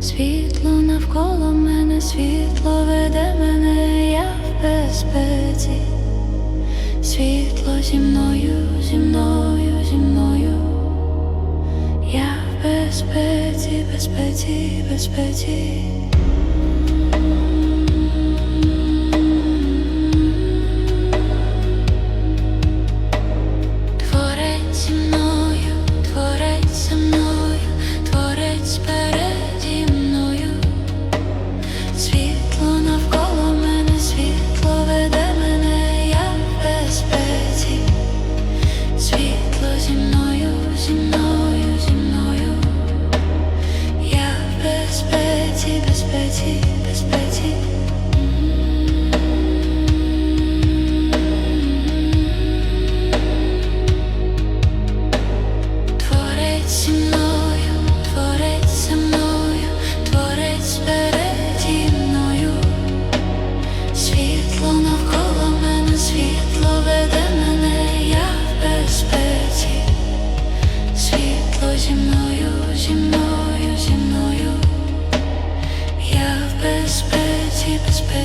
світло навколо мене, світло веде мене, я в безпеці, світло зі мною, зі мною, зі мною, я в безпеці, безпеці, безпеці.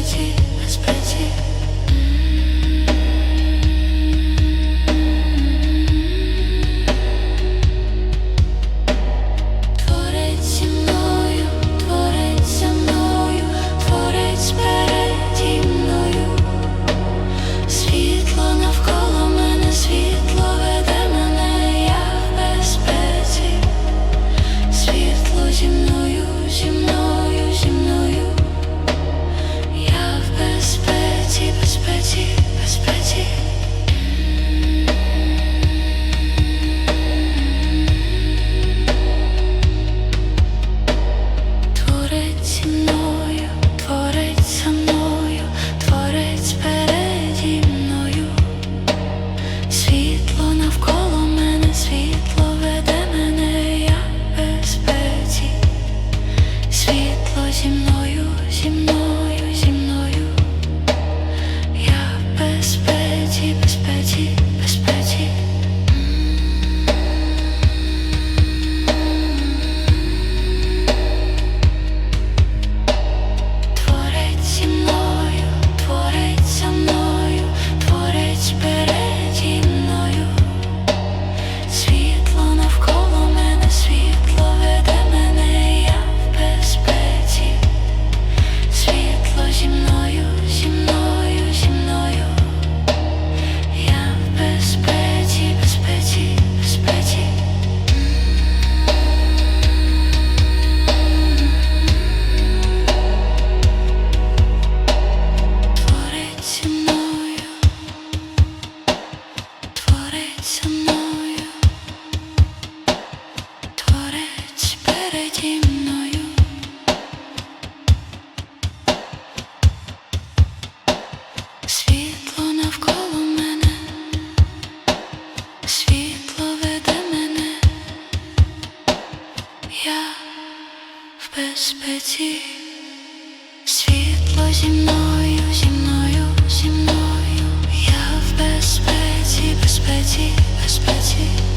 magic. зі мною, зі мною, зі мною, я в безпеці, безпеці, безпеці.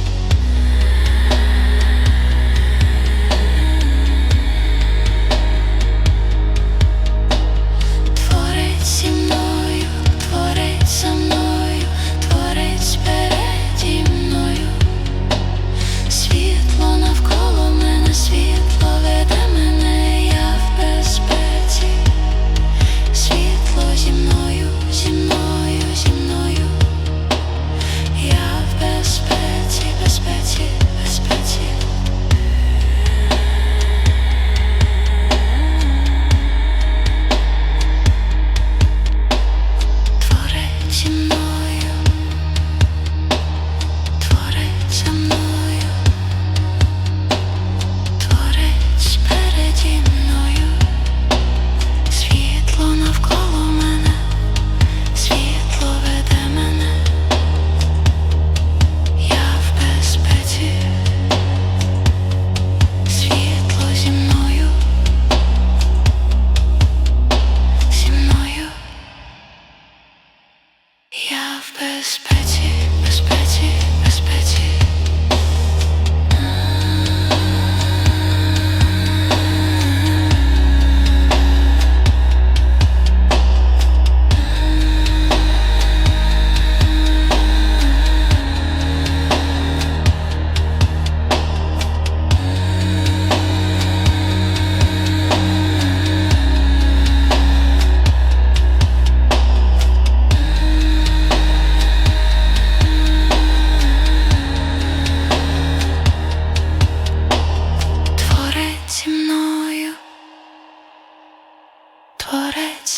of perspective.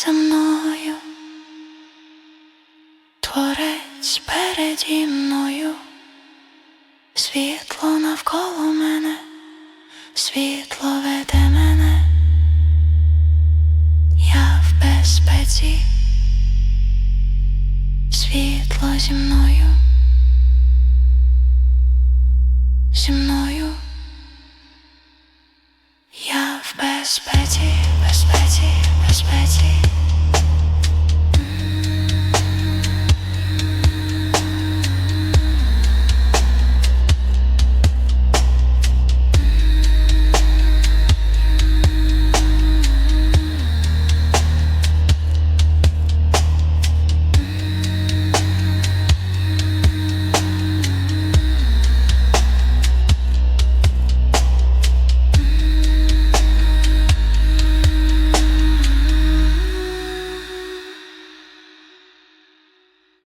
За мною, Творець переді мною, світло навколо мене, світло веде мене, я в безпеці, світло зі мною, зі мною, я в безпеці, безпеці. Cause we're